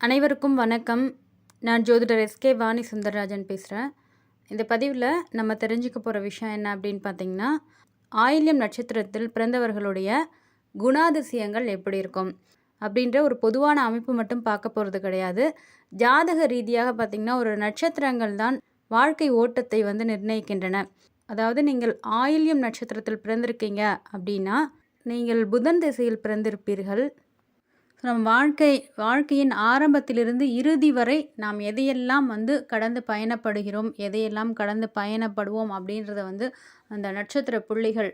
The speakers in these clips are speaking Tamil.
அனைவருக்கும் வணக்கம். நான் ஜோதிடர் எஸ்கே வாணி சுந்தரராஜன் பேசுகிறேன் இந்த பதிவில் நம்ம தெரிஞ்சுக்க போகிற விஷயம் என்ன அப்படின்னு பார்த்தீங்கன்னா ஆயில்யம் நட்சத்திரத்தில் பிறந்தவர்களுடைய குணாதிசயங்கள் எப்படி இருக்கும்? அப்படின்ற ஒரு பொதுவான அமைப்பு மட்டும் பார்க்க போகிறது கிடையாது. ஜாதக ரீதியாக பார்த்திங்கன்னா ஒரு நட்சத்திரங்கள் தான் வாழ்க்கை ஓட்டத்தை வந்து நிர்ணயிக்கின்றன. அதாவது நீங்கள் ஆயில்யம் நட்சத்திரத்தில் பிறந்திருக்கீங்க அப்படின்னா நீங்கள் புதன் திசையில் பிறந்திருப்பீர்கள். நம் வாழ்க்கை வாழ்க்கையின் ஆரம்பத்திலிருந்து இறுதி வரை நாம் எதையெல்லாம் வந்து கடந்து பயணப்படுகிறோம் எதையெல்லாம் கடந்து பயணப்படுவோம் அப்படின்றத வந்து அந்த நட்சத்திர புள்ளிகள்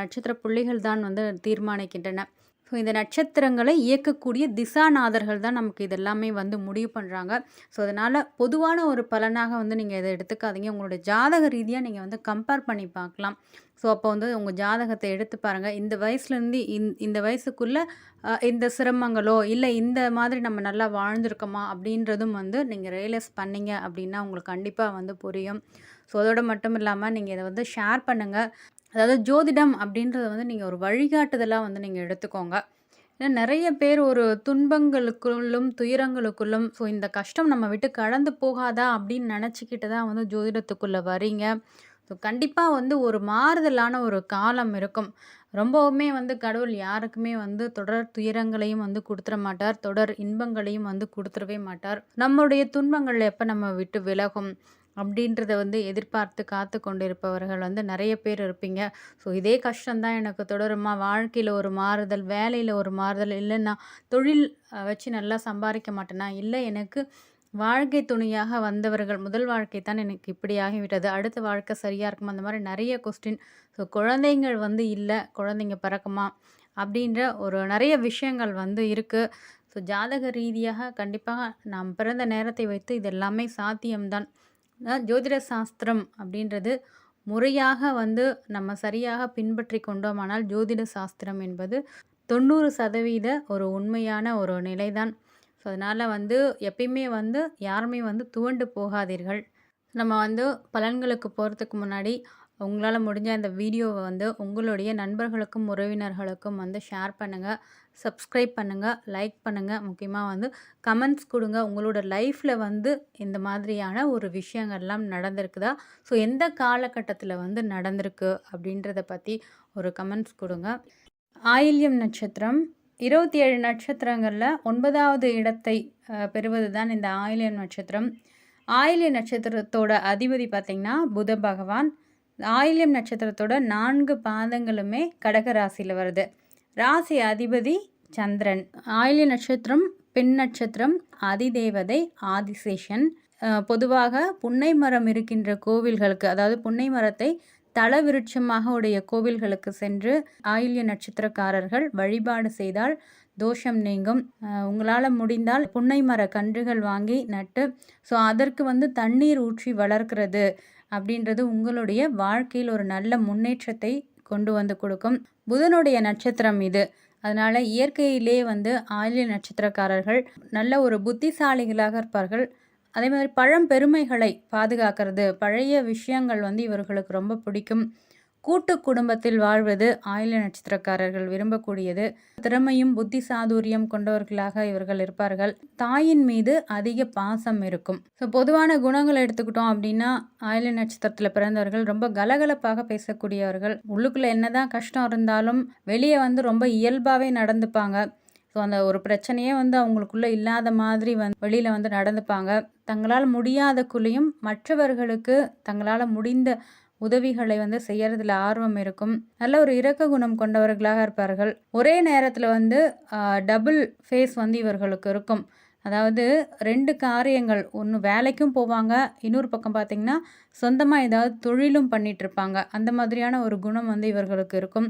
நட்சத்திர புள்ளிகள் தான் வந்து தீர்மானிக்கின்றன. ஸோ இந்த நட்சத்திரங்களை இயக்கக்கூடிய திசாநாதர்கள் தான் நமக்கு இதெல்லாமே வந்து முடிவு பண்ணுறாங்க ஸோ அதனால் பொதுவான ஒரு பலனாக வந்து நீங்கள் இதை எடுத்துக்காதீங்க. உங்களுடைய ஜாதக ரீதியாக நீங்கள் வந்து கம்பேர் பண்ணி பார்க்கலாம். ஸோ அப்போ வந்து உங்கள் ஜாதகத்தை எடுத்து பாருங்கள் இந்த வயசுலேருந்து இந் இந்த வயசுக்குள்ளே இந்த சிரமங்களோ இல்லை இந்த மாதிரி நம்ம நல்லா வாழ்ந்திருக்கோமா அப்படின்றதும் வந்து நீங்கள் ரியலைஸ் பண்ணீங்க அப்படின்னா உங்களுக்கு கண்டிப்பாக வந்து புரியும். ஸோ அதோடு மட்டும் இல்லாமல் நீங்கள் இதை வந்து ஷேர் பண்ணுங்கள் அதாவது ஜோதிடம் அப்படின்றத வந்து நீங்கள் ஒரு வழிகாட்டுதலாக வந்து நீங்கள் எடுத்துக்கோங்க. ஏன்னா நிறைய பேர் ஒரு துன்பங்களுக்குள்ளும் துயரங்களுக்குள்ளும் ஸோ இந்த கஷ்டம் நம்ம விட்டு கடந்து போகாதா அப்படின்னு நினச்சிக்கிட்டு தான் வந்து ஜோதிடத்துக்குள்ளே வரீங்க ஸோ கண்டிப்பாக வந்து ஒரு மாறுதலான ஒரு காலம் இருக்கும். ரொம்பவுமே வந்து கடவுள் யாருக்குமே வந்து தொடர் துயரங்களையும் வந்து கொடுத்துட மாட்டார். தொடர் இன்பங்களையும் வந்து கொடுத்துடவே மாட்டார். நம்மளுடைய துன்பங்கள் எப்போ நம்ம விட்டு விலகும்? அப்படின்றத வந்து எதிர்பார்த்து காத்து கொண்டிருப்பவர்கள் வந்து நிறைய பேர் இருப்பீங்க. ஸோ இதே கஷ்டம்தான் எனக்கு. தொடருமா வாழ்க்கையில் ஒரு மாறுதல் வேலையில் ஒரு மாறுதல் இல்லைன்னா தொழில் வச்சு நல்லா சம்பாதிக்க மாட்டேனா இல்லை எனக்கு வாழ்க்கை துணையாக வந்தவர்கள் முதல் வாழ்க்கை தான் எனக்கு இப்படி ஆகிவிட்டது. அடுத்த வாழ்க்கை சரியாக இருக்குமா அந்த மாதிரி நிறைய கொஸ்டின் ஸோ குழந்தைங்கள் வந்து இல்லை குழந்தைங்க பிறக்குமா? அப்படின்ற ஒரு நிறைய விஷயங்கள் வந்து இருக்குது ஸோ ஜாதக ரீதியாக கண்டிப்பாக நாம் பிறந்த நேரத்தை வைத்து இது எல்லாமே சாத்தியம்தான். ஜோதிட சாஸ்திரம் அப்படின்றது முறையாக வந்து நம்ம சரியாக பின்பற்றி கொண்டோமானால் ஜோதிட சாஸ்திரம் என்பது தொண்ணூறு சதவீத ஒரு உண்மையான ஒரு நிலைதான். ஸோ அதனால் வந்து எப்பயுமே வந்து யாருமே வந்து துவண்டு போகாதீர்கள். நம்ம வந்து பலன்களுக்கு போகிறதுக்கு முன்னாடி உங்களால் முடிஞ்ச அந்த வீடியோவை வந்து உங்களுடைய நண்பர்களுக்கும் உறவினர்களுக்கும் வந்து ஷேர் பண்ணுங்கள் சப்ஸ்கிரைப் பண்ணுங்கள் லைக் பண்ணுங்கள் முக்கியமாக வந்து கமெண்ட்ஸ் கொடுங்க. உங்களோட லைஃப்பில் வந்து இந்த மாதிரியான ஒரு விஷயங்கள்லாம் நடந்திருக்குதா? ஸோ எந்த காலகட்டத்தில் வந்து நடந்திருக்கு அப்படின்றத பற்றி ஒரு கமெண்ட்ஸ் கொடுங்க. ஆயில்யம் நட்சத்திரம். இருபத்தி ஏழு நட்சத்திரங்களில் ஒன்பதாவது இடத்தை பெறுவது தான் இந்த ஆயில்யம் நட்சத்திரம். ஆயில்ய நட்சத்திரத்தோட அதிபதி பார்த்திங்கன்னா புத பகவான். ஆயில்யம் நட்சத்திரத்தோட நான்கு பாதங்களுமே கடக ராசியில் வருது. ராசி அதிபதி சந்திரன். ஆயில்ய நட்சத்திரம் பெண் நட்சத்திரம் அதிதேவதை ஆதிசேஷன். பொதுவாக புன்னை மரம் இருக்கின்ற கோவில்களுக்கு அதாவது புன்னை மரத்தை தல விருட்சமாக உடைய கோவில்களுக்கு சென்று ஆயில்ய நட்சத்திரக்காரர்கள் வழிபாடு செய்தால் தோஷம் நீங்கும். உங்களால் முடிந்தால் புன்னை மர கன்றுகள் வாங்கி நட்டு ஸோ அதற்கு வந்து தண்ணீர் ஊற்றி வளர்க்கிறது. அப்படின்றது உங்களுடைய வாழ்க்கையில் ஒரு நல்ல முன்னேற்றத்தை கொண்டு வந்து கொடுக்கும். புதனுடைய நட்சத்திரம் இது. அதனால் இயற்கையிலே வந்து ஆயில்ய நட்சத்திரக்காரர்கள் நல்ல ஒரு புத்திசாலிகளாக இருப்பார்கள். அதே மாதிரி பழம்பெருமைகளை பாதுகாக்கிறது. பழைய விஷயங்கள் வந்து இவர்களுக்கு ரொம்ப பிடிக்கும். கூட்டு குடும்பத்தில் வாழ்வது ஆயுள நட்சத்திரக்காரர்கள் விரும்பக்கூடியது. திறமையும் புத்தி சாதுரியம் கொண்டவர்களாக இவர்கள் இருப்பார்கள். தாயின் மீது அதிக பாசம் இருக்கும். ஸோ பொதுவான குணங்களை எடுத்துக்கிட்டோம் அப்படின்னா ஆயுள நட்சத்திரத்தில் பிறந்தவர்கள் ரொம்ப கலகலப்பாக பேசக்கூடியவர்கள். உள்ளுக்குள்ளே என்னதான் கஷ்டம் இருந்தாலும் வெளியே வந்து ரொம்ப இயல்பாகவே நடந்துப்பாங்க. ஸோ அந்த ஒரு பிரச்சனையே வந்து அவங்களுக்குள்ளே இல்லாத மாதிரி வந்து வெளியில் வந்து நடந்துப்பாங்க. தங்களால் முடியாதக்குள்ளேயும் மற்றவர்களுக்கு தங்களால் முடிந்த உதவிகளை வந்து செய்யறதுல ஆர்வம் இருக்கும். நல்ல ஒரு இரக்க குணம் கொண்டவர்களாக இருப்பார்கள். ஒரே நேரத்தில் வந்து டபுள் ஃபேஸ் வந்து இவர்களுக்கு இருக்கும். அதாவது ரெண்டு காரியங்கள் ஒன்று வேலைக்கும் போவாங்க இன்னொரு பக்கம் பார்த்திங்கன்னா சொந்தமாக ஏதாவது தொழிலும் பண்ணிட்டு இருப்பாங்க. அந்த மாதிரியான ஒரு குணம் வந்து இவர்களுக்கு இருக்கும்.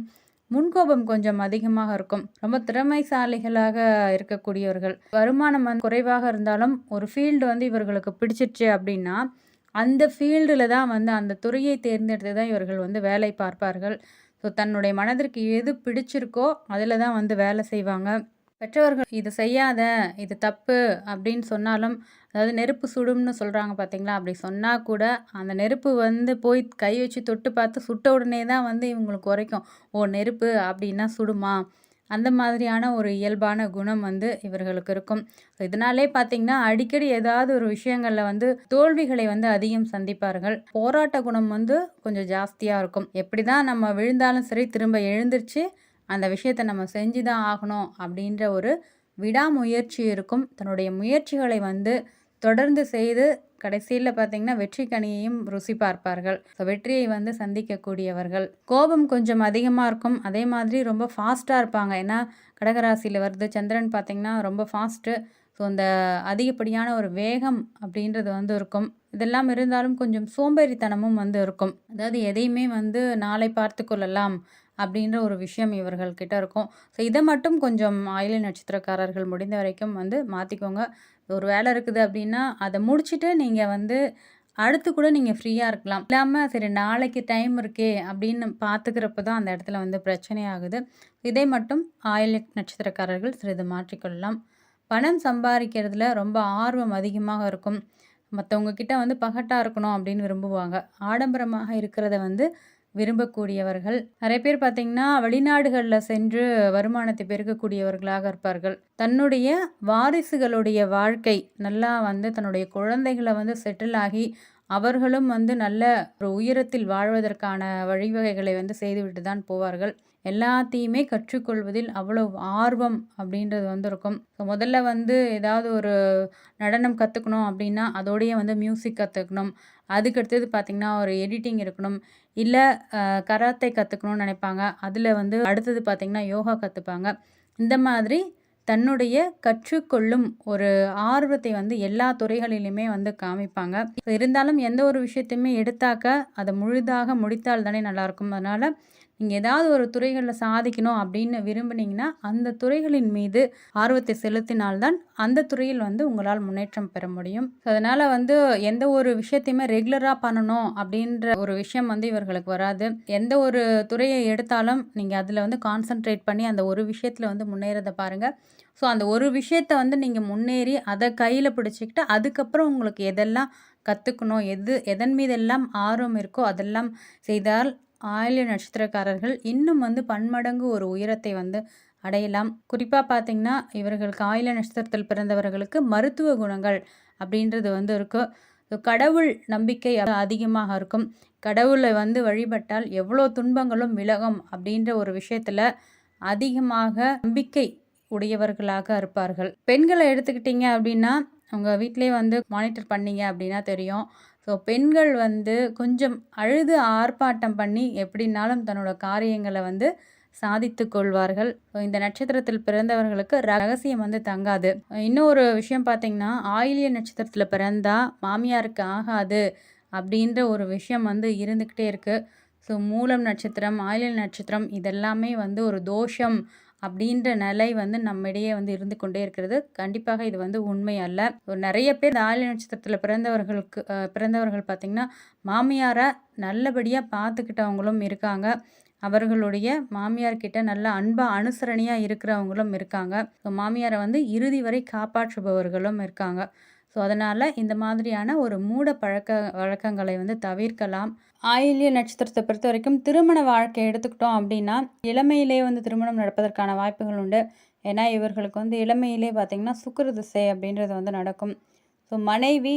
முன்கோபம் கொஞ்சம் அதிகமாக இருக்கும். ரொம்ப திறமைசாலிகளாக இருக்கக்கூடியவர்கள். வருமானம் வந்து குறைவாக இருந்தாலும் ஒரு ஃபீல்டு வந்து இவர்களுக்கு பிடிச்சிருச்சு அப்படின்னா அந்த ஃபீல்டில் தான் வந்து அந்த துறையை தேர்ந்தெடுத்து தான் இவர்கள் வந்து வேலை பார்ப்பார்கள். ஸோ தன்னுடைய மனதிற்கு எது பிடிச்சிருக்கோ அதில் தான் வந்து வேலை செய்வாங்க. பெற்றவர்கள் இது செய்யாத இது தப்பு அப்படின்னு சொன்னாலும் அதாவது நெருப்பு சுடும்னு சொல்கிறாங்க பார்த்தீங்களா அப்படி சொன்னால் கூட அந்த நெருப்பு வந்து போய் கை வச்சு தொட்டு பார்த்து சுட்ட உடனே தான் வந்து இவங்களுக்கு குறைக்கும் ஓ நெருப்பு அப்படின்னா சுடுமா? அந்த மாதிரியான ஒரு இயல்பான குணம் வந்து இவர்களுக்கு இருக்கும். இதனாலே பார்த்தீங்கன்னா அடிக்கடி ஏதாவது ஒரு விஷயங்களில் வந்து தோல்விகளை வந்து அதிகம் சந்திப்பார்கள். போராட்ட குணம் வந்து கொஞ்சம் ஜாஸ்தியாக இருக்கும். எப்படி தான் நம்ம விழுந்தாலும் சரி திரும்ப எழுந்திருச்சு அந்த விஷயத்தை நம்ம செஞ்சு தான் ஆகணும் அப்படின்ற ஒரு விடாமுயற்சி இருக்கும். தன்னுடைய முயற்சிகளை வந்து தொடர்ந்து செய்து கடைசியில் பார்த்தீங்கன்னா வெற்றி கனியையும் ருசி பார்ப்பார்கள். ஸோ வெற்றியை வந்து சந்திக்கக்கூடியவர்கள். கோபம் கொஞ்சம் அதிகமாக இருக்கும். அதே மாதிரி ரொம்ப ஃபாஸ்ட்டாக இருப்பாங்க. ஏன்னா கடகராசியில் வருது. சந்திரன் பார்த்திங்கன்னா ரொம்ப ஃபாஸ்ட்டு ஸோ அந்த அதிகப்படியான ஒரு வேகம் அப்படின்றது வந்து இருக்கும். இதெல்லாம் இருந்தாலும் கொஞ்சம் சோம்பேறித்தனமும் வந்து இருக்கும். அதாவது எதையுமே வந்து நாளை பார்த்து கொள்ளலாம் அப்படின்ற ஒரு விஷயம் இவர்கள்கிட்ட இருக்கும். ஸோ இதை மட்டும் கொஞ்சம் ஆயில நட்சத்திரக்காரர்கள் முடிந்த வரைக்கும் வந்து மாற்றிக்கோங்க ஒரு வேலை இருக்குது அப்படின்னா அதை முடிச்சுட்டு நீங்கள் வந்து அடுத்து கூட நீங்கள் ஃப்ரீயாக இருக்கலாம். இல்லாமல் சரி நாளைக்கு டைம் இருக்கே அப்படின்னு பார்த்துக்கிறப்ப தான் அந்த இடத்துல வந்து பிரச்சனை ஆகுது. இதை மட்டும் ஆயில் நட்சத்திரக்காரர்கள் சிறிது மாற்றிக்கொள்ளலாம். பணம் சம்பாதிக்கிறதுல ரொம்ப ஆர்வம் அதிகமாக இருக்கும். மற்றவங்க கிட்ட வந்து பகட்டாக இருக்கணும் அப்படின்னு விரும்புவாங்க. ஆடம்பரமாக இருக்கிறத வந்து விரும்பக்கூடியவர்கள். நிறைய பேர் பார்த்தீங்கன்னா வெளிநாடுகளில் சென்று வருமானத்தை பெருக்கக்கூடியவர்களாக இருப்பார்கள். தன்னுடைய வாரிசுகளுடைய வாழ்க்கை நல்லா வந்து தன்னுடைய குழந்தைகளை வந்து செட்டில் ஆகி அவர்களும் வந்து நல்ல ஒரு உயரத்தில் வாழ்வதற்கான வழிவகைகளை வந்து செய்துவிட்டு தான் போவார்கள். எல்லாத்தையுமே கற்றுக்கொள்வதில் அவ்வளோ ஆர்வம் அப்படின்றது வந்து இருக்கும் ஸோ முதல்ல வந்து ஏதாவது ஒரு நடனம் கற்றுக்கணும் அப்படின்னா அதோடையே வந்து மியூசிக் கற்றுக்கணும் அதுக்கடுத்தது பார்த்திங்கன்னா ஒரு எடிட்டிங் இருக்கணும். இல்லை கராத்தே கற்றுக்கணும்னு நினைப்பாங்க. அதில் வந்து அடுத்தது பார்த்திங்கன்னா யோகா கற்றுப்பாங்க இந்த மாதிரி தன்னுடைய கற்றுக்கொள்ளும் ஒரு ஆர்வத்தை வந்து எல்லா துறைகளிலுமே வந்து காமிப்பாங்க. இருந்தாலும் எந்த ஒரு விஷயத்தையுமே எடுத்தாக்க அதை முழுதாக முடித்தால் தானே நல்லாயிருக்கும் அதனால் நீங்கள் ஏதாவது ஒரு துறைகளில் சாதிக்கணும் அப்படின்னு விரும்புனீங்கன்னா அந்த துறைகளின் மீது ஆர்வத்தை செலுத்தினால்தான் அந்த துறையில் வந்து உங்களால் முன்னேற்றம் பெற முடியும். அதனால் வந்து எந்த ஒரு விஷயத்தையுமே ரெகுலராக பண்ணணும் அப்படின்ற ஒரு விஷயம் வந்து இவர்களுக்கு வராது. எந்த ஒரு துறையை எடுத்தாலும் நீங்கள் அதில் வந்து கான்சென்ட்ரேட் பண்ணி அந்த ஒரு விஷயத்தில் வந்து முன்னேறதை பாருங்கள் ஸோ அந்த ஒரு விஷயத்தை வந்து நீங்கள் முன்னேறி அதை கையில் பிடிச்சிக்கிட்டு அதுக்கப்புறம் உங்களுக்கு எதெல்லாம் கற்றுக்கணும் எது எதன் மீதெல்லாம் ஆர்வம் இருக்கோ அதெல்லாம் செய்தால் ஆயில்ய நட்சத்திரக்காரர்கள் இன்னும் வந்து பன்மடங்கு ஒரு உயரத்தை வந்து அடையலாம். குறிப்பாக பார்த்திங்கன்னா இவர்களுக்கு ஆயில நட்சத்திரத்தில் பிறந்தவர்களுக்கு மருத்துவ குணங்கள் அப்படின்றது வந்து இருக்கும் கடவுள் நம்பிக்கை அதிகமாக இருக்கும். கடவுளை வந்து வழிபட்டால் எவ்வளோ துன்பங்களும் விலகும் அப்படின்ற ஒரு விஷயத்தில் அதிகமாக நம்பிக்கை உடையவர்களாக இருப்பார்கள். பெண்களை எடுத்துக்கிட்டிங்க அப்படின்னா உங்கள் வீட்டிலே வந்து மானிட்டர் பண்ணீங்க அப்படின்னா தெரியும். ஸோ பெண்கள் வந்து கொஞ்சம் அழுது ஆர்ப்பாட்டம் பண்ணி எப்படின்னாலும் தன்னோட காரியங்களை வந்து சாதித்து கொள்வார்கள். ஸோ இந்த நட்சத்திரத்தில் பிறந்தவர்களுக்கு ரகசியம் வந்து தங்காது. இன்னொரு விஷயம் பார்த்தீங்கன்னா ஆயிலிய நட்சத்திரத்தில் பிறந்தா மாமியாருக்கு ஆகாது அப்படின்ற ஒரு விஷயம் வந்து இருந்துக்கிட்டே இருக்குது ஸோ மூலம் நட்சத்திரம் ஆயிலிய நட்சத்திரம் இதெல்லாமே வந்து ஒரு தோஷம் அப்படின்ற நிலை வந்து நம்மிடையே வந்து இருந்து கொண்டே இருக்கிறது. கண்டிப்பாக இது வந்து உண்மை அல்ல. ஒரு நிறைய பேர் ஆயுள் நட்சத்திரத்தில் பிறந்தவர்களுக்கு பிறந்தவர்கள் பார்த்திங்கன்னா மாமியாரை நல்லபடியாக பார்த்துக்கிட்டவங்களும் இருக்காங்க. அவர்களுடைய மாமியார்கிட்ட நல்ல அன்பாக அனுசரணையாக இருக்கிறவங்களும் இருக்காங்க. மாமியாரை வந்து இறுதி வரை காப்பாற்றுபவர்களும் இருக்காங்க. ஸோ அதனால் இந்த மாதிரியான ஒரு மூட பழக்க வழக்கங்களை வந்து தவிர்க்கலாம். ஆயில்ய நட்சத்திரத்தை பொறுத்த வரைக்கும் திருமண வாழ்க்கை எடுத்துக்கிட்டோம் அப்படின்னா இளமையிலே வந்து திருமணம் நடப்பதற்கான வாய்ப்புகள் உண்டு. ஏன்னா இவர்களுக்கு வந்து இளமையிலே பார்த்திங்கன்னா சுக்கர திசை அப்படின்றது வந்து நடக்கும். ஸோ மனைவி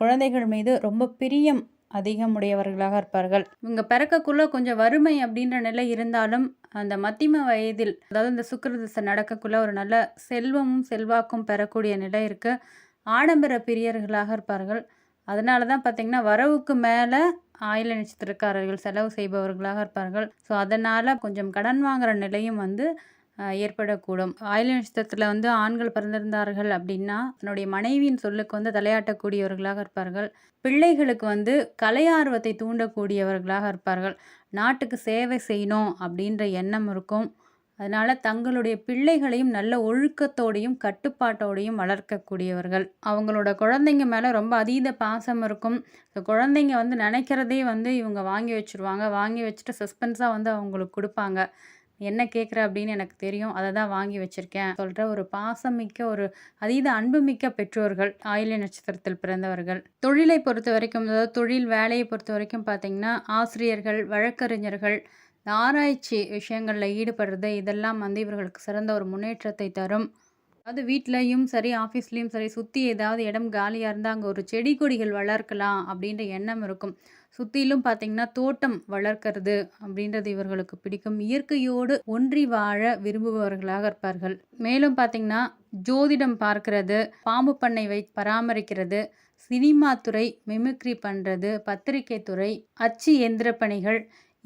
குழந்தைகள் மீது ரொம்ப பிரியம் அதிகமுடையவர்களாக இருப்பார்கள். இவங்க பிறக்கக்குள்ளே கொஞ்சம் வறுமை அப்படின்ற நிலை இருந்தாலும் அந்த மத்திம வயதில் அதாவது இந்த சுக்கர திசை நடக்கக்குள்ள ஒரு நல்ல செல்வமும் செல்வாக்கும் பெறக்கூடிய நிலை இருக்குது ஆடம்பர பிரியர்களாக இருப்பார்கள். அதனால தான் பார்த்திங்கன்னா வரவுக்கு மேலே ஆயில நட்சத்திரக்காரர்கள் செலவு செய்பவர்களாக இருப்பார்கள். ஸோ அதனால் கொஞ்சம் கடன் வாங்குகிற நிலையும் வந்து ஏற்படக்கூடும். ஆயில நட்சத்திரத்தில் வந்து ஆண்கள் பிறந்திருந்தார்கள் அப்படின்னா தன்னுடைய மனைவியின் சொல்லுக்கு வந்து தலையாட்டக்கூடியவர்களாக இருப்பார்கள். பிள்ளைகளுக்கு வந்து கலை ஆர்வத்தை தூண்டக்கூடியவர்களாக இருப்பார்கள். நாட்டுக்கு சேவை செய்யணும் அப்படின்ற எண்ணம் இருக்கும். அதனால் தங்களுடைய பிள்ளைகளையும் நல்ல ஒழுக்கத்தோடையும் கட்டுப்பாட்டோடையும் வளர்க்கக்கூடியவர்கள். அவங்களோட குழந்தைங்க மேலே ரொம்ப அதீத பாசம் இருக்கும். ஸோ குழந்தைங்க வந்து நினைக்கிறதே வந்து இவங்க வாங்கி வச்சுருவாங்க. வாங்கி வச்சுட்டு சஸ்பென்ஸாக வந்து அவங்களுக்கு கொடுப்பாங்க. என்ன கேட்குற அப்படின்னு எனக்கு தெரியும். அதை தான் வாங்கி வச்சுருக்கேன். சொல்கிற ஒரு பாசமிக்க ஒரு அதீத அன்புமிக்க பெற்றோர்கள் ஆயில்ய நட்சத்திரத்தில் பிறந்தவர்கள். தொழிலை பொறுத்த வரைக்கும் அதாவது தொழில் வேலையை பொறுத்த வரைக்கும் பார்த்திங்கன்னா ஆசிரியர்கள் வழக்கறிஞர்கள் இந்த ஆராய்ச்சி விஷயங்களில் ஈடுபடுறது, இதெல்லாம் வந்து இவர்களுக்கு சிறந்த ஒரு முன்னேற்றத்தை தரும். அதாவது வீட்லேயும் சரி, ஆஃபீஸ்லேயும் சரி, சுற்றி ஏதாவது இடம் காலியாக இருந்தால் அங்கே ஒரு செடி கொடிகள் வளர்க்கலாம் அப்படின்ற எண்ணம் இருக்கும். சுற்றிலும் பார்த்தீங்கன்னா, தோட்டம் வளர்க்கறது அப்படின்றது இவர்களுக்கு பிடிக்கும். இயற்கையோடு ஒன்றி வாழ விரும்புபவர்களாக இருப்பார்கள். மேலும் பார்த்தீங்கன்னா, ஜோதிடம் பார்க்கிறது, பாம்பு பண்ணை வை பராமரிக்கிறது, சினிமா துறை, மிமிக்ரி பண்ணுறது பத்திரிகை துறை, அச்சு எந்திர பணிகள்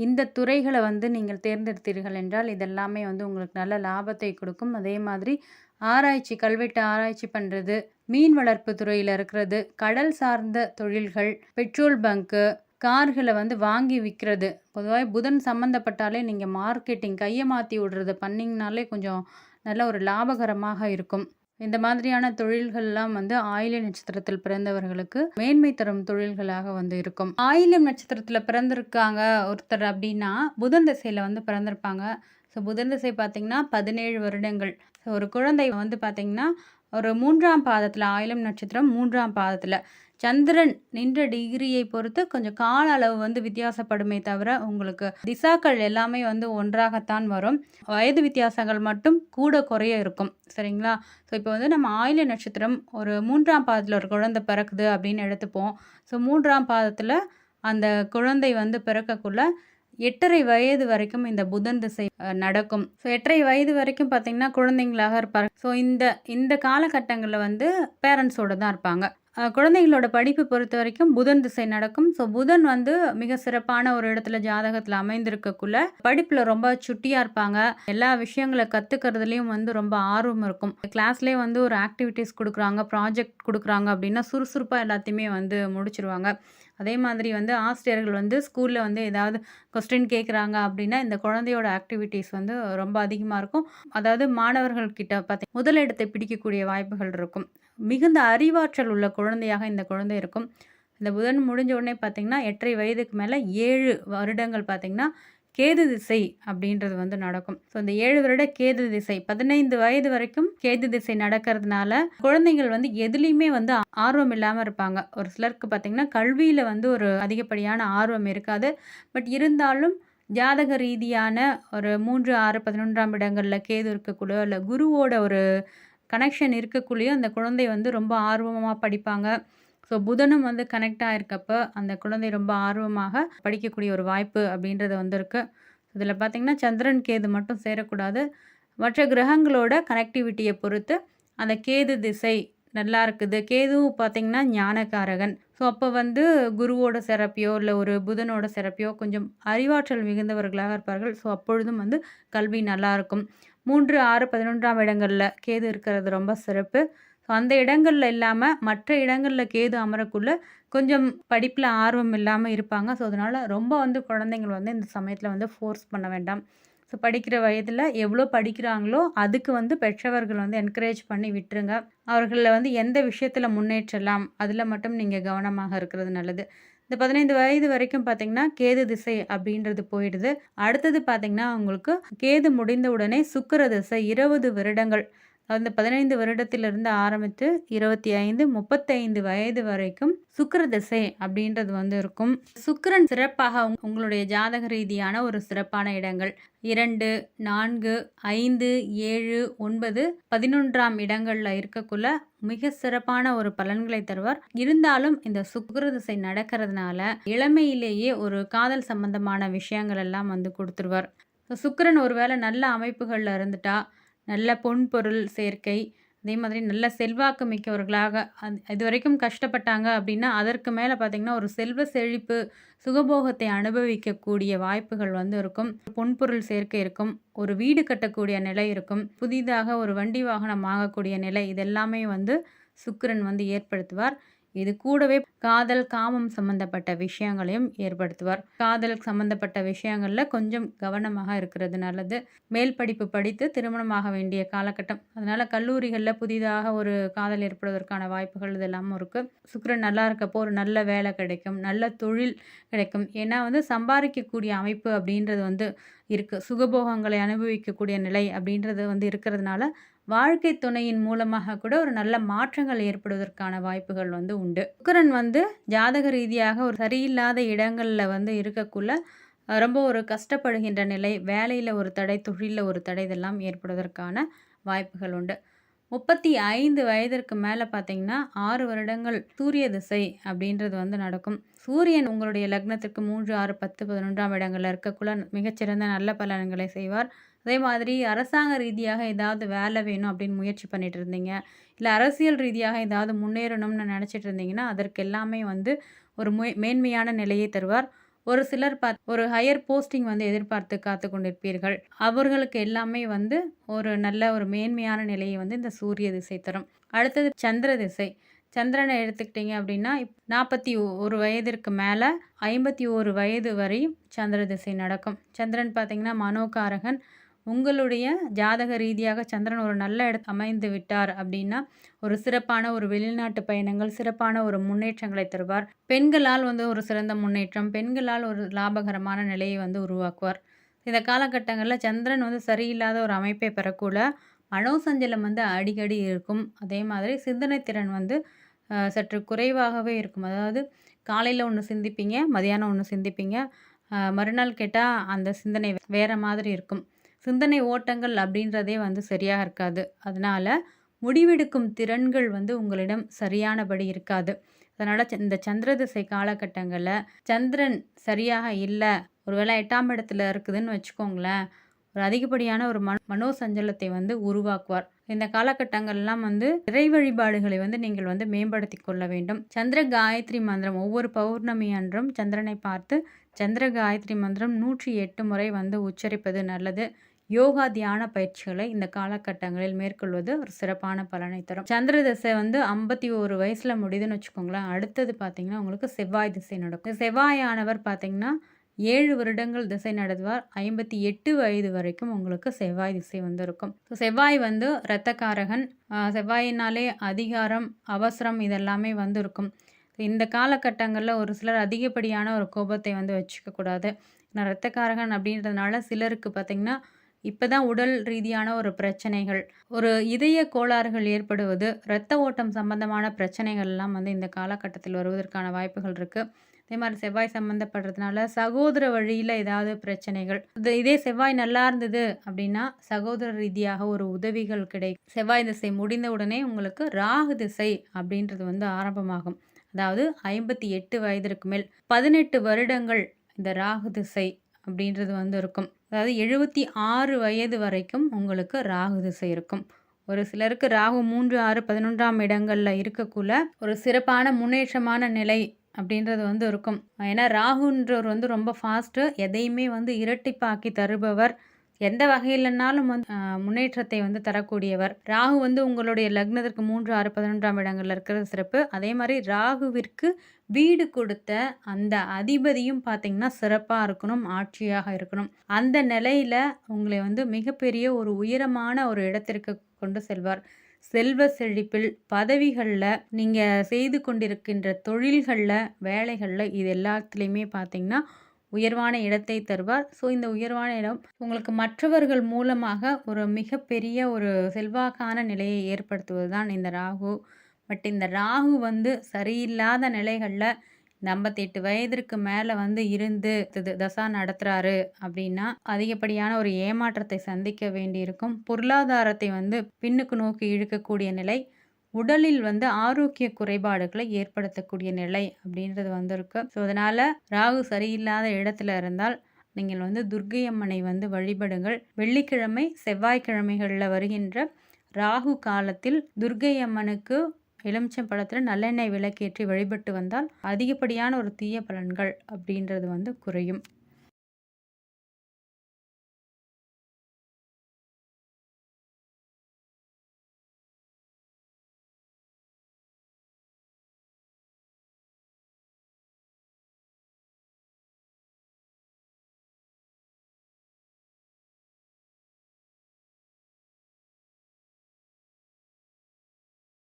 இந்த துறைகளை வந்து நீங்கள் தேர்ந்தெடுத்தீர்கள் என்றால், இதெல்லாமே வந்து உங்களுக்கு நல்ல லாபத்தை கொடுக்கும். அதே மாதிரி ஆராய்ச்சி, கல்வெட்டு ஆராய்ச்சி பண்ணுறது மீன் வளர்ப்பு துறையில் இருக்கிறது, கடல் சார்ந்த தொழில்கள், பெட்ரோல் பங்க்கு, கார்களை வந்து வாங்கி விற்கிறது பொதுவாக புதன் சம்மந்தப்பட்டாலே நீங்கள் மார்க்கெட்டிங் கையை மாற்றி விடுறது பண்ணிங்கனாலே கொஞ்சம் நல்ல ஒரு லாபகரமாக இருக்கும். இந்த மாதிரியான தொழில்கள்லாம் வந்து ஆயில்ய நட்சத்திரத்தில் பிறந்தவர்களுக்கு மேன்மை தரும் தொழில்களாக வந்து இருக்கும். ஆயிலியம் நட்சத்திரத்தில் பிறந்திருக்காங்க ஒருத்தர் அப்படின்னா, புதன் திசையில் வந்து பிறந்திருப்பாங்க. ஸோ புதன் திசை பார்த்திங்கன்னா பதினேழு வருடங்கள். ஸோ ஒரு குழந்தை வந்து பார்த்திங்கன்னா ஒரு மூன்றாம் பாதத்தில் ஆயிலம் நட்சத்திரம் மூன்றாம் பாதத்தில் சந்திரன் நின்ற டிகிரியை பொறுத்து கொஞ்சம் கால அளவு வந்து வித்தியாசப்படுமே தவிர, உங்களுக்கு திசாக்கள் எல்லாமே வந்து ஒன்றாகத்தான் வரும். வயது வித்தியாசங்கள் மட்டும் கூட குறைய இருக்கும். சரிங்களா? ஸோ இப்போ வந்து நம்ம ஆயில நட்சத்திரம் ஒரு மூன்றாம் பாதத்தில் ஒரு குழந்தை பிறக்குது அப்படின்னு எடுத்துப்போம். ஸோ மூன்றாம் பாதத்தில் அந்த குழந்தை வந்து பிறக்கக்குள்ள 8 1/2 வயது வரைக்கும் இந்த புதன் திசை நடக்கும். ஸோ 8 1/2 வயது வரைக்கும் பார்த்தீங்கன்னா, குழந்தைங்களாக இருப்பாங்க. ஸோ இந்த இந்த காலகட்டங்களில் வந்து பேரண்ட்ஸோட தான் இருப்பாங்க. குழந்தைகளோட படிப்பு பொறுத்தவரைக்கும் புதன் திசை நடக்கும். ஸோ புதன் வந்து மிக சிறப்பான ஒரு இடத்துல ஜாதகத்தில் அமைந்திருக்கக்குள்ள, படிப்பில் ரொம்ப சுட்டியாக இருப்பாங்க. எல்லா விஷயங்கள கற்றுக்கிறதுலையும் வந்து ரொம்ப ஆர்வம் இருக்கும். கிளாஸ்லேயே வந்து ஒரு ஆக்டிவிட்டீஸ் கொடுக்குறாங்க ப்ராஜெக்ட் கொடுக்குறாங்க அப்படின்னா, சுறுசுறுப்பாக எல்லாத்தையுமே வந்து முடிச்சிருவாங்க அதே மாதிரி வந்து ஆசிரியர்கள் வந்து ஸ்கூலில் வந்து ஏதாவது கொஸ்டின் கேட்குறாங்க அப்படின்னா, இந்த குழந்தையோட ஆக்டிவிட்டீஸ் வந்து ரொம்ப அதிகமாக இருக்கும். அதாவது மாணவர்கள்கிட்ட கிட்ட முதலிடத்தை பிடிக்கக்கூடிய வாய்ப்புகள் இருக்கும். மிகுந்த அறிவாற்றல் உள்ள குழந்தையாக இந்த குழந்தை இருக்கும். இந்த புதன் முடிஞ்ச உடனே பார்த்தீங்கன்னா, 8 1/2 வயதுக்கு மேலே ஏழு வருடங்கள் பார்த்தீங்கன்னா, கேது திசை அப்படின்றது வந்து நடக்கும். ஸோ இந்த ஏழு வருட கேது திசை 15 வயது வரைக்கும் கேது திசை நடக்கிறதுனால, குழந்தைகள் வந்து எதுலேயுமே வந்து ஆர்வம் இல்லாமல் இருப்பாங்க. ஒரு சிலருக்கு பார்த்தீங்கன்னா, கல்வியில் வந்து ஒரு அதிகப்படியான ஆர்வம் இருக்காது. பட் இருந்தாலும் ஜாதக ரீதியான ஒரு மூன்று ஆறு பதினொன்றாம் இடங்களில் கேது இருக்கக்கூட இல்லை குருவோட ஒரு கனெக்ஷன் இருக்கக்குள்ளேயும் அந்த குழந்தை வந்து ரொம்ப ஆர்வமாக படிப்பாங்க. ஸோ புதனும் வந்து கனெக்ட் ஆகிருக்கப்போ அந்த குழந்தை ரொம்ப ஆர்வமாக படிக்கக்கூடிய ஒரு வாய்ப்பு அப்படின்றது வந்திருக்கு இதில் பார்த்திங்கன்னா சந்திரன், கேது மட்டும் சேரக்கூடாது. மற்ற கிரகங்களோட கனெக்டிவிட்டியை பொறுத்து, அந்த கேது திசை நல்லா இருக்குது. கேதுவும் பார்த்திங்கன்னா ஞானகாரகன். ஸோ அப்போ வந்து குருவோட சிறப்பையோ, இல்லை ஒரு புதனோட சிறப்பையோ கொஞ்சம் அறிவாற்றல் மிகுந்தவர்களாக இருப்பார்கள். ஸோ அப்பொழுதும் வந்து கல்வி நல்லாயிருக்கும். மூன்று ஆறு பதினொன்றாம் இடங்களில் கேது இருக்கிறது ரொம்ப சிறப்பு. ஸோ அந்த இடங்களில் இல்லாமல் மற்ற இடங்களில் கேது அமரக்குள்ள கொஞ்சம் படிப்பில் ஆர்வம் இல்லாமல் இருப்பாங்க. ஸோ அதனால் ரொம்ப வந்து குழந்தைங்கள் வந்து இந்த சமயத்தில் வந்து ஃபோர்ஸ் பண்ண வேண்டாம். ஸோ படிக்கிற வயதில் எவ்வளோ படிக்கிறாங்களோ, அதுக்கு வந்து பெற்றவர்கள் வந்து என்கரேஜ் பண்ணி விட்டுருங்க. அவர்களில் வந்து எந்த விஷயத்தில் முன்னேற்றலாம், அதில் மட்டும் நீங்கள் கவனமாக இருக்கிறது நல்லது. இந்த 15 வயது வரைக்கும் பார்த்தீங்கன்னா, கேது திசை அப்படின்றது போயிடுது. அடுத்தது பார்த்தீங்கன்னா, அவங்களுக்கு கேது முடிந்த உடனே சுக்கிர திசை 20 வருடங்கள். அந்த 15 வருடத்திலிருந்து ஆரம்பித்து 25, 35 வயது வரைக்கும் சுக்கர திசை அப்படின்றது வந்து இருக்கும். சுக்கிரன் சிறப்பாக உங் உங்களுடைய ஜாதக ரீதியான ஒரு சிறப்பான இடங்கள் இரண்டு நான்கு ஐந்து ஏழு ஒன்பது பதினொன்றாம் இடங்களில் இருக்கக்குள்ள மிக சிறப்பான ஒரு பலன்களை தருவார். இருந்தாலும் இந்த சுக்கர திசை நடக்கிறதுனால, இளமையிலேயே ஒரு காதல் சம்பந்தமான விஷயங்கள் எல்லாம் வந்து கொடுத்துருவார் சுக்கரன் ஒருவேளை நல்ல அமைப்புகளில் இருந்துட்டா, நல்ல பொன் பொருள் சேர்க்கை, அதே மாதிரி நல்ல செல்வாக்கு மிக்கவர்களாக அந் இதுவரைக்கும் கஷ்டப்பட்டாங்க அப்படின்னா, அதற்கு மேலே பார்த்திங்கன்னா ஒரு செல்வ செழிப்பு, சுகபோகத்தை அனுபவிக்கக்கூடிய வாய்ப்புகள் வந்து இருக்கும். பொன்பொருள் சேர்க்கை இருக்கும். ஒரு வீடு கட்டக்கூடிய நிலை இருக்கும். புதிதாக ஒரு வண்டி வாகனம் வாங்கக்கூடிய நிலை, இதெல்லாமே வந்து சுக்கிரன் வந்து ஏற்படுத்துவார். இது கூடவே காதல், காமம் சம்மந்தப்பட்ட விஷயங்களையும் ஏற்படுத்துவார். காதல் சம்மந்தப்பட்ட விஷயங்கள்ல கொஞ்சம் கவனமாக இருக்கிறது நல்லது. மேல் படிப்பு படித்து திருமணமாக வேண்டிய காலகட்டம். அதனால கல்லூரிகளில் புதிதாக ஒரு காதல் ஏற்படுவதற்கான வாய்ப்புகள் இதெல்லாமும் இருக்கு. சுக்கரன் நல்லா இருக்கப்போ ஒரு நல்ல வேலை கிடைக்கும். நல்ல தொழில் கிடைக்கும். ஏன்னா வந்து சம்பாதிக்கக்கூடிய அமைப்பு அப்படின்றது வந்து இருக்கு. சுகபோகங்களை அனுபவிக்கக்கூடிய நிலை அப்படின்றது வந்து இருக்கிறதுனால, வாழ்க்கை துணையின் மூலமாக கூட ஒரு நல்ல மாற்றங்கள் ஏற்படுவதற்கான வாய்ப்புகள் வந்து உண்டு. சுக்கரன் வந்து ஜாதக ரீதியாக ஒரு சரியில்லாத இடங்களில் வந்து இருக்கக்குள்ள, ரொம்ப ஒரு கஷ்டப்படுகின்ற நிலை வேலையில் ஒரு தடை தொழிலில் ஒரு தடை இதெல்லாம் ஏற்படுவதற்கான வாய்ப்புகள் உண்டு. முப்பத்தி ஐந்து வயதிற்கு மேலே பார்த்தீங்கன்னா ஆறு வருடங்கள் சூரிய திசை அப்படின்றது வந்து நடக்கும். சூரியன் உங்களுடைய லக்னத்திற்கு மூன்று ஆறு பத்து பதினொன்றாம் இடங்களில் இருக்கக்குள்ள மிகச்சிறந்த நல்ல பலன்களை செய்வார். அதே மாதிரி அரசாங்க ரீதியாக ஏதாவது வேலை வேணும் அப்படின்னு முயற்சி பண்ணிட்டு இருந்தீங்க. இல்லை அரசியல் ரீதியாக ஏதாவது முன்னேறணும்னு நினச்சிட்டு இருந்தீங்கன்னா அதற்கு எல்லாமே வந்து ஒரு மு மேன்மையான நிலையை தருவார். ஒரு சிலர் பாத் ஒரு ஹையர் போஸ்டிங் வந்து எதிர்பார்த்து காத்து கொண்டிருப்பீர்கள் அவர்களுக்கு எல்லாமே வந்து ஒரு நல்ல ஒரு மேன்மையான நிலையை வந்து இந்த சூரிய திசை தரும். அடுத்தது சந்திர திசை. சந்திரனை எடுத்துக்கிட்டிங்க அப்படின்னா நாற்பத்தி ஒரு வயதிற்கு மேலே ஐம்பத்தி ஒரு வயது வரையும் சந்திர திசை நடக்கும். சந்திரன் பார்த்திங்கன்னா மனோகாரகன் உங்களுடைய ஜாதக ரீதியாக சந்திரன் ஒரு நல்ல இடத்து அமைந்து விட்டார் அப்படின்னா ஒரு சிறப்பான ஒரு வெளிநாட்டு பயணங்கள் சிறப்பான ஒரு முன்னேற்றங்களை தருவார். பெண்களால் வந்து ஒரு சிறந்த முன்னேற்றம் பெண்களால் ஒரு லாபகரமான நிலையை வந்து உருவாக்குவார். இந்த காலகட்டங்களில் சந்திரன் வந்து சரியில்லாத ஒரு அமைப்பை பெறக்கூட மனோசஞ்சலம் வந்து அடிக்கடி இருக்கும். அதே மாதிரி சிந்தனை திறன் வந்து சற்று குறைவாகவே இருக்கும். அதாவது காலையில் ஒன்று சிந்திப்பீங்க மதியானம் ஒன்று சிந்திப்பீங்க. மறுநாள் கேட்டால் அந்த சிந்தனை வேறு மாதிரி இருக்கும். சிந்தனை ஓட்டங்கள் அப்படின்றதே வந்து சரியாக இருக்காது. அதனால் முடிவெடுக்கும் திறன்கள் வந்து உங்களிடம் சரியானபடி இருக்காது. அதனால் இந்த சந்திர திசை காலகட்டங்களில் சந்திரன் சரியாக இல்லை ஒருவேளை எட்டாம் இடத்துல இருக்குதுன்னு வச்சுக்கோங்களேன் ஒரு அதிகப்படியான ஒரு மன மனோசஞ்சலத்தை வந்து உருவாக்குவார். இந்த காலகட்டங்கள்லாம் வந்து இறை வழிபாடுகளை வந்து நீங்கள் வந்து மேம்படுத்தி கொள்ள வேண்டும். சந்திர காயத்ரி மந்திரம் ஒவ்வொரு பௌர்ணமி அன்றும் சந்திரனை பார்த்து சந்திர காயத்ரி மந்திரம் நூற்றி எட்டு முறை வந்து உச்சரிப்பது நல்லது. யோகா தியான பயிற்சிகளை இந்த காலகட்டங்களில் மேற்கொள்வது ஒரு சிறப்பான பலனை தரும். சந்திர திசை வந்து ஐம்பத்தி ஒரு வயசுல முடியுதுன்னு வச்சுக்கோங்களேன். அடுத்தது பார்த்தீங்கன்னா உங்களுக்கு செவ்வாய் திசை நடக்கும். இந்த செவ்வாயானவர் பார்த்தீங்கன்னா ஏழு வருடங்கள் திசை நடத்துவார். ஐம்பத்தி எட்டு வயது வரைக்கும் உங்களுக்கு செவ்வாய் திசை வந்து இருக்கும் ஸோ செவ்வாய் வந்து இரத்தக்காரகன். செவ்வாயினாலே அதிகாரம் அவசரம் இதெல்லாமே வந்து இருக்கும் இந்த காலகட்டங்களில் ஒரு சிலர் அதிகப்படியான ஒரு கோபத்தை வந்து வச்சுக்கக்கூடாது. ரத்தக்காரகன் நான் இரத்தக்காரகன் அப்படின்றதுனால சிலருக்கு பார்த்திங்கன்னா இப்போ தான் உடல் ரீதியான ஒரு பிரச்சனைகள் ஒரு இதய கோளாறுகள் ஏற்படுவது இரத்த ஓட்டம் சம்பந்தமான பிரச்சனைகள்லாம் வந்து இந்த காலகட்டத்தில் வருவதற்கான வாய்ப்புகள் இருக்குது அதே மாதிரி செவ்வாய் சம்மந்தப்படுறதுனால சகோதர வழியில் ஏதாவது பிரச்சனைகள் இது இதே செவ்வாய் நல்லா இருந்தது அப்படின்னா சகோதர ரீதியாக ஒரு உதவிகள் கிடைக்கும். செவ்வாய் திசை முடிந்த உடனே உங்களுக்கு ராகு திசை அப்படின்றது வந்து ஆரம்பமாகும். அதாவது ஐம்பத்தி எட்டு வயதிற்கு மேல் பதினெட்டு வருடங்கள் இந்த ராகு திசை அப்படின்றது வந்து இருக்கும். அதாவது எழுபத்தி ஆறு வயது வரைக்கும் உங்களுக்கு ராகு திசை இருக்கும். ஒரு சிலருக்கு ராகு மூன்று ஆறு பதினொன்றாம் இடங்களில் இருக்கக்குள்ள ஒரு சிறப்பான முன்னேற்றமான நிலை அப்படின்றது வந்து இருக்கும். ஏன்னா ராகுன்றவர் வந்து ரொம்ப ஃபாஸ்ட்டு எதையுமே வந்து இரட்டிப்பாக்கி தருபவர். எந்த வகையிலனாலும் வந்து முன்னேற்றத்தை வந்து தரக்கூடியவர். ராகு வந்து உங்களுடைய லக்னத்திற்கு மூன்று ஆறு பதினொன்றாம் இடங்களில் இருக்கிறது சிறப்பு. அதே மாதிரி ராகுவிற்கு வீடு கொடுத்த அந்த அதிபதியும் பார்த்தீங்கன்னா சிறப்பாக இருக்கணும் ஆட்சியாக இருக்கணும். அந்த நிலையில் உங்களை வந்து மிகப்பெரிய ஒரு உயரமான ஒரு இடத்திற்கு கொண்டு செல்வார். செல்வ செழிப்பில் பதவிகளில் நீங்கள் செய்து கொண்டிருக்கின்ற தொழில்களில் வேலைகளில் இது எல்லாத்துலேயுமே பார்த்தீங்கன்னா உயர்வான இடத்தை தருவார். ஸோ இந்த உயர்வான இடம் உங்களுக்கு மற்றவர்கள் மூலமாக ஒரு மிகப்பெரிய ஒரு செல்வாக்கான நிலையை ஏற்படுத்துவது தான் இந்த ராகு. பட் இந்த ராகு வந்து சரியில்லாத நிலைகளில் இந்த ஐம்பத்தெட்டு வயதிற்கு மேலே வந்து இருந்து தசா நடத்துகிறாரு அப்படின்னா அதிகப்படியான ஒரு ஏமாற்றத்தை சந்திக்க வேண்டியிருக்கும். பொருளாதாரத்தை வந்து பின்னுக்கு நோக்கி இழுக்கக்கூடிய நிலை உடலில் வந்து ஆரோக்கிய குறைபாடுகளை ஏற்படுத்தக்கூடிய நிலை அப்படின்றது வந்திருக்கு. ஸோ அதனால் ராகு சரியில்லாத இடத்துல இருந்தால் நீங்கள் வந்து துர்க்கை அம்மனை வந்து வழிபடுங்கள். வெள்ளிக்கிழமை செவ்வாய்க்கிழமைகளில் வருகின்ற ராகு காலத்தில் துர்க்கை அம்மனுக்கு எலுமிச்சம் பழத்தில் நல்லெண்ணெய் விளக்கேற்றி வழிபட்டு வந்தால் அதிகப்படியான ஒரு தீய பலன்கள் அப்படின்றது வந்து குறையும்.